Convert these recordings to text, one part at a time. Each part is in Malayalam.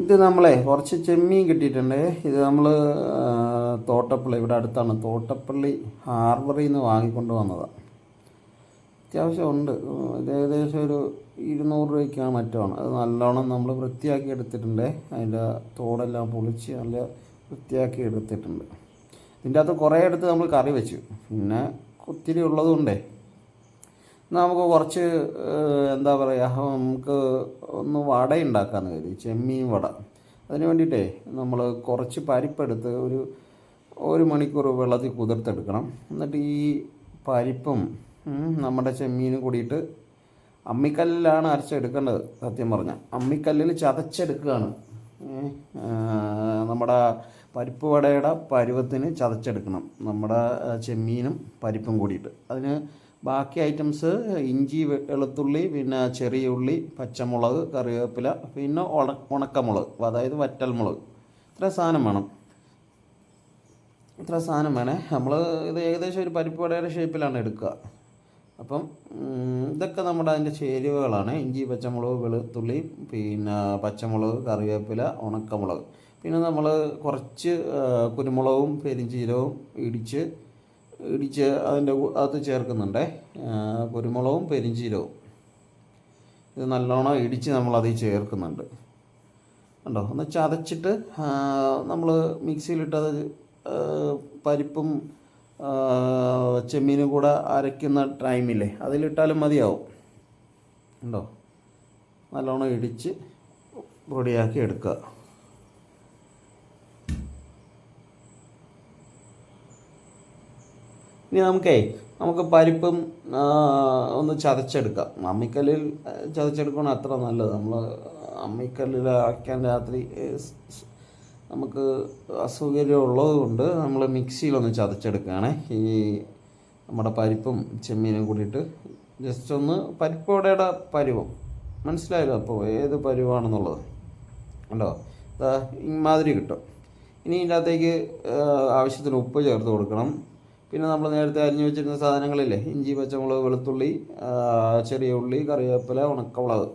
ഇത് നമ്മളെ കുറച്ച് ചെമ്മീൻ കിട്ടിയിട്ടുണ്ട്. ഇത് നമ്മൾ തോട്ടപ്പള്ളി ഇവിടെ അടുത്താണ് തോട്ടപ്പള്ളി ഹാർബറിൽ നിന്ന് വാങ്ങിക്കൊണ്ട് വന്നതാണ് അത്യാവശ്യം ഉണ്ട്. ഇത് ഏകദേശം ഒരു ഇരുന്നൂറ് രൂപയ്ക്കാണ് മറ്റുമാണ് അത് നല്ലോണം നമ്മൾ വൃത്തിയാക്കി എടുത്തിട്ടുണ്ട്. അതിന്റെ തോടെല്ലാം പൊളിച്ച് നല്ല വൃത്തിയാക്കി എടുത്തിട്ടുണ്ട്. ഇതിന്റെ അകത്ത് കുറേ എടുത്ത് നമ്മൾ കറി വെച്ചു. പിന്നെ ഒത്തിരി ഉള്ളതുകൊണ്ടേ നമുക്ക് കുറച്ച് എന്താ പറയുക നമുക്ക് ഒന്ന് വട ഉണ്ടാക്കാമെന്ന് കരുതി ചെമ്മീൻ വട. അതിന് വേണ്ടിയിട്ടേ നമ്മൾ കുറച്ച് പരിപ്പെടുത്ത് ഒരു ഒരു മണിക്കൂർ വെള്ളത്തിൽ കുതിർത്തെടുക്കണം. എന്നിട്ട് ഈ പരിപ്പും നമ്മുടെ ചെമ്മീനും കൂടിയിട്ട് അമ്മിക്കല്ലിലാണ് അരച്ചെടുക്കേണ്ടത് സത്യം പറഞ്ഞാൽ അമ്മിക്കല്ലിൽ ചതച്ചെടുക്കുകയാണ്. നമ്മുടെ പരിപ്പ് വടയുടെ പരുവത്തിന് ചതച്ചെടുക്കണം നമ്മുടെ ചെമ്മീനും പരിപ്പും കൂടിയിട്ട്. അതിന് ബാക്കി ഐറ്റംസ് ഇഞ്ചി വെളുത്തുള്ളി പിന്നെ ചെറിയ ഉള്ളി പച്ചമുളക് കറിവേപ്പില പിന്നെ ഉണ ഉണക്കമുളക് അതായത് വറ്റൽമുളക്. ഇത്ര സാധനം വേണം. ഇത്ര സാധനം വേണേ. നമ്മൾ ഇത് ഏകദേശം ഒരു പരിപ്പ് വടയുടെ ഷേപ്പിലാണ് എടുക്കുക. അപ്പം ഇതൊക്കെ നമ്മുടെ അതിന്റെ ചേരുവകളാണ്. ഇഞ്ചി പച്ചമുളക് വെളുത്തുള്ളി പിന്നെ പച്ചമുളക് കറിവേപ്പില ഉണക്കമുളക്. പിന്നെ നമ്മൾ കുറച്ച് കുരുമുളകും പെരിഞ്ചീരവും ഇടിച്ച് ഇടിച്ച് അതിന്റെ അകത്ത് ചേർക്കുന്നുണ്ടേ. കുരുമുളകും പെരിഞ്ചീരവും. ഇത് നല്ലോണം ഇടിച്ച് നമ്മൾ അതിൽ ചേർക്കുന്നുണ്ട്. കണ്ടോ? ഒന്ന് ചതച്ചിട്ട് നമ്മൾ മിക്സിയിലിട്ടത് പരിപ്പും ചെമ്മീനും കൂടെ അരയ്ക്കുന്ന ടൈമില്ലേ അതിലിട്ടാലും മതിയാവും. ഉണ്ടോ നല്ലോണം ഇടിച്ച് പൊടിയാക്കി എടുക്കുക. ഇനി നമുക്കേ നമുക്ക് പരിപ്പും ഒന്ന് ചതച്ചെടുക്കാം. അമ്മിക്കല്ലിൽ ചതച്ചെടുക്കണം അത്ര നല്ലത്. നമ്മൾ അമ്മിക്കല്ലിൽ ആക്കാൻ രാത്രി നമുക്ക് അസൗകര്യം ഉള്ളത് കൊണ്ട് നമ്മൾ മിക്സിയിലൊന്ന് ചതച്ചെടുക്കുകയാണ്. ഈ നമ്മുടെ പരിപ്പും ചെമ്മീനും കൂടിയിട്ട് ജസ്റ്റ് ഒന്ന് പരിപ്പോടയുടെ പരുവം. മനസ്സിലായല്ലോ അപ്പോൾ ഏത് പരുവാണെന്നുള്ളത്. ഉണ്ടോ ഇമാതിരി കിട്ടും. ഇനി ഇതിന്റെ അകത്തേക്ക് ആവശ്യത്തിന് ഉപ്പ് ചേർത്ത് കൊടുക്കണം. പിന്നെ നമ്മൾ നേരത്തെ അരിഞ്ഞു വെച്ചിരുന്ന സാധനങ്ങളില്ലേ? ഇഞ്ചി പച്ചമുളക് വെളുത്തുള്ളി ചെറിയ ഉള്ളി കറിവേപ്പില ഉണക്കമുളക്.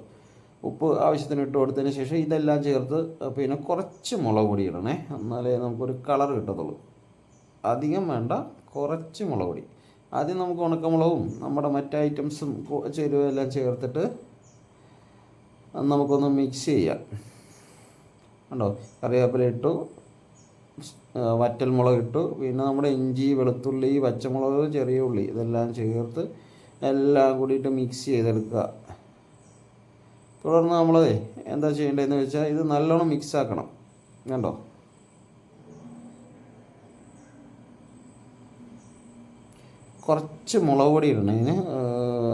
ഉപ്പ് ആവശ്യത്തിന് ഇട്ട് കൊടുത്തതിന് ശേഷം ഇതെല്ലാം ചേർത്ത് പിന്നെ കുറച്ച് മുളക് പൊടി ഇടണേ. എന്നാലേ നമുക്കൊരു കളർ കിട്ടത്തുള്ളൂ. അധികം വേണ്ട കുറച്ച് മുളക് പൊടി. ആദ്യം നമുക്ക് ഉണക്കമുളകും നമ്മുടെ മറ്റ് ഐറ്റംസും ചേരുവെല്ലാം ചേർത്തിട്ട് നമുക്കൊന്ന് മിക്സ് ചെയ്യാം. കണ്ടോ? കറിവേപ്പില ഇട്ടു ആ, വറ്റൽമുളക് ഇട്ടു പിന്നെ നമ്മുടെ ഇഞ്ചി വെളുത്തുള്ളി പച്ചമുളക് ചെറിയ ഉള്ളി ഇതെല്ലാം ചേർത്ത് എല്ലാം കൂടിയിട്ട് മിക്സ് ചെയ്തെടുക്കുക. തുടർന്ന് നമ്മൾ എന്താ ചെയ്യേണ്ടതെന്ന് വെച്ചാൽ ഇത് നല്ലോണം മിക്സ് ആക്കണം. കണ്ടോ? കുറച്ച് മുളക് പൊടി ഇടണം ഇതിന്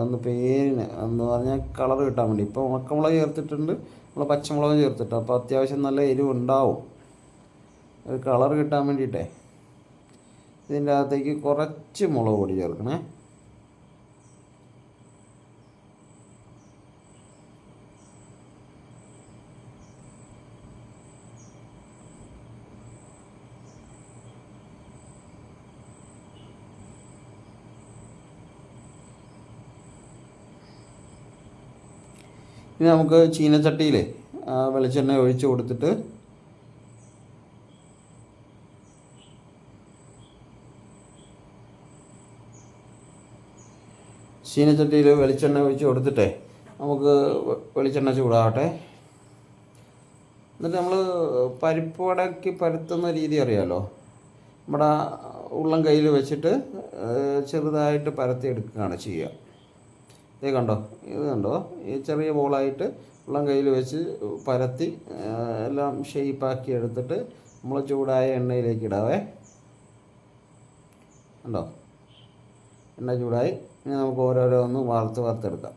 അന്ന് പേരിന്. എന്ന് പറഞ്ഞാൽ കളർ കിട്ടാൻ വേണ്ടി. ഇപ്പോൾ ഉണക്കമുളക് ചേർത്തിട്ടുണ്ട്. നമ്മൾ പച്ചമുളകും ചേർത്തിട്ടുണ്ട് അപ്പോൾ അത്യാവശ്യം നല്ല എരിവ് ഉണ്ടാവും ഒരു കളർ കിട്ടാൻ വേണ്ടിയിട്ടേ. ഇതിന്റെ അകത്തേക്ക് കുറച്ച് മുളക് പൊടി ചേർക്കണേ. ഇനി നമുക്ക് ചീനച്ചട്ടിയിൽ വെളിച്ചെണ്ണ ഒഴിച്ച് കൊടുത്തിട്ട് ചീനച്ചട്ടിയിൽ വെളിച്ചെണ്ണ ഒഴിച്ച് കൊടുത്തിട്ടേ നമുക്ക് വെളിച്ചെണ്ണ ചൂടാവട്ടെ. എന്നിട്ട് നമ്മൾ പരിപ്പ് വടക്ക് പരത്തുന്ന രീതി അറിയാമല്ലോ നമ്മുടെ ഉള്ളം കയ്യിൽ വെച്ചിട്ട് ചെറുതായിട്ട് പരത്തി എടുക്കുകയാണ് ചെയ്യുക. ഇത് കണ്ടോ? ഇത് കണ്ടോ? ഈ ചെറിയ ബോളായിട്ട് ഉള്ളം കയ്യിൽ വെച്ച് പരത്തി എല്ലാം ഷെയ്പ്പാക്കി എടുത്തിട്ട് നമ്മൾ ചൂടായ എണ്ണയിലേക്ക് ഇടാവേ. കണ്ടോ? എണ്ണ ചൂടായി ഇനി നമുക്ക് ഓരോരോന്ന് വാർത്ത് വാർത്തെടുക്കാം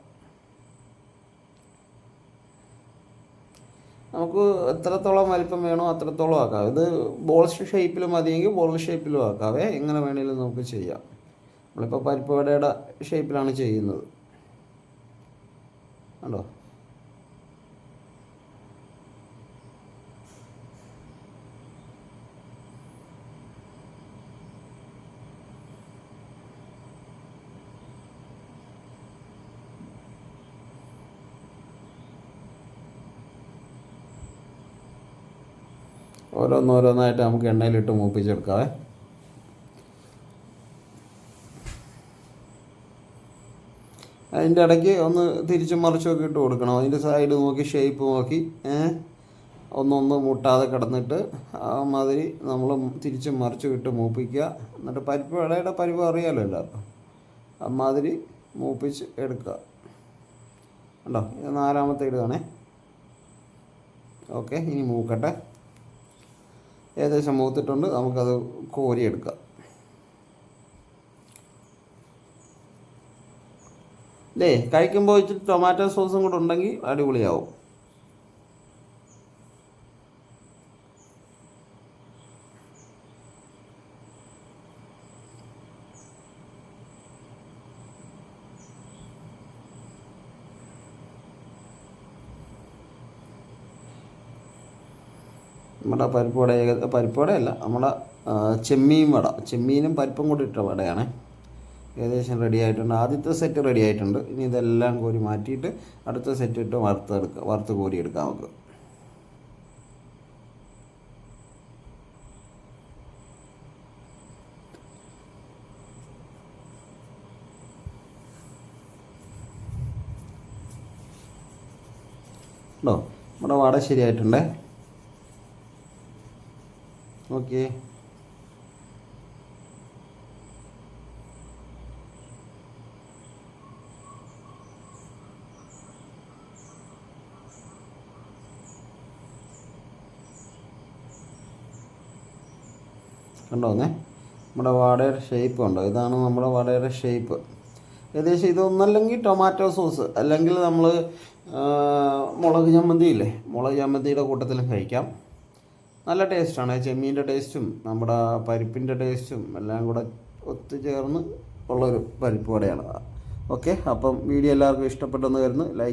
നമുക്ക് എത്രത്തോളം വലിപ്പം വേണോ അത്രത്തോളം ആക്കാം. ഇത് ബോൾ ഷേപ്പിൽ മതിയെങ്കിൽ ബോൾ ഷേപ്പിലും ആക്കാവേ. എങ്ങനെ വേണമെങ്കിലും നമുക്ക് ചെയ്യാം. നമ്മളിപ്പോൾ പരിപ്പ് വടയുടെ ഷേപ്പിലാണ് ചെയ്യുന്നത്. കണ്ടോ? ഓരോന്നോരോന്നായിട്ട് നമുക്ക് എണ്ണയിലിട്ട് മൂപ്പിച്ചെടുക്കാവേ. അതിന്റെ ഇടയ്ക്ക് ഒന്ന് തിരിച്ചും മറിച്ചൊക്കെ ഇട്ട് കൊടുക്കണം. അതിന്റെ സൈഡ് നോക്കി ഷേപ്പ് നോക്കി ഒന്നൊന്ന് മുട്ടാതെ കിടന്നിട്ട് ആ മാതിരി നമ്മൾ തിരിച്ചും മറിച്ചും ഇട്ട് മൂപ്പിക്കുക. എന്നിട്ട് പരിപ്പ് ഇടയുടെ പരിപ്പ് അറിയാമല്ലോ എല്ലാവർക്കും? അമ്മാതിരി മൂപ്പിച്ച് എടുക്കുക. ഉണ്ടോ ഇത് നാലാമത്തെ ഇടുകയാണേ. ഓക്കെ ഇനി മൂക്കട്ടെ. ഏകദേശം മൂത്തിട്ടുണ്ട്. നമുക്കത് കോരിയെടുക്കാം. അല്ലേ കഴിക്കുമ്പോൾ ഇച്ചിരി ടൊമാറ്റോ സോസും കൂടെ ഉണ്ടെങ്കിൽ അടിപൊളിയാവും. നമ്മുടെ പരിപ്പ് വട പരിപ്പ് വടയല്ല നമ്മുടെ ചെമ്മീൻ വട. ചെമ്മീനും പരിപ്പും കൂടി ഇട്ട വടയാണ്. ഏകദേശം റെഡി ആയിട്ടുണ്ട്. ആദ്യത്തെ സെറ്റ് റെഡി ആയിട്ടുണ്ട്. ഇനി ഇതെല്ലാം കോരി മാറ്റിയിട്ട് അടുത്ത സെറ്റ് ഇട്ട് വറുത്തെടുക്കുക വറുത്ത് കോരി എടുക്കാം നമുക്ക്. ഉണ്ടോ? നമ്മുടെ വട ശരിയായിട്ടുണ്ടേ? ഓക്കെ കണ്ടോന്നേ നമ്മുടെ വാടയുടെ ഷേപ്പ് ഉണ്ടോ ഇതാണ് നമ്മുടെ വാടയുടെ ഷേപ്പ് ഏകദേശം ഇതൊന്നല്ലെങ്കിൽ ടൊമാറ്റോ സോസ് അല്ലെങ്കിൽ നമ്മൾ മുളക് ചമ്മന്തി ഇല്ലേ? മുളക് ചമ്മന്തിയുടെ കൂട്ടത്തിലും കഴിക്കാം. നല്ല ടേസ്റ്റാണ്. ചെമ്മീന്റെ ടേസ്റ്റും നമ്മുടെ പരിപ്പിന്റെ ടേസ്റ്റും എല്ലാം കൂടെ ഒത്തുചേർന്ന് ഉള്ളൊരു പരിപ്പ് വടയാണ്. ഓക്കെ അപ്പം വീഡിയോ എല്ലാവർക്കും ഇഷ്ടപ്പെട്ടെന്ന് കരുതുന്നു. ലൈക്ക്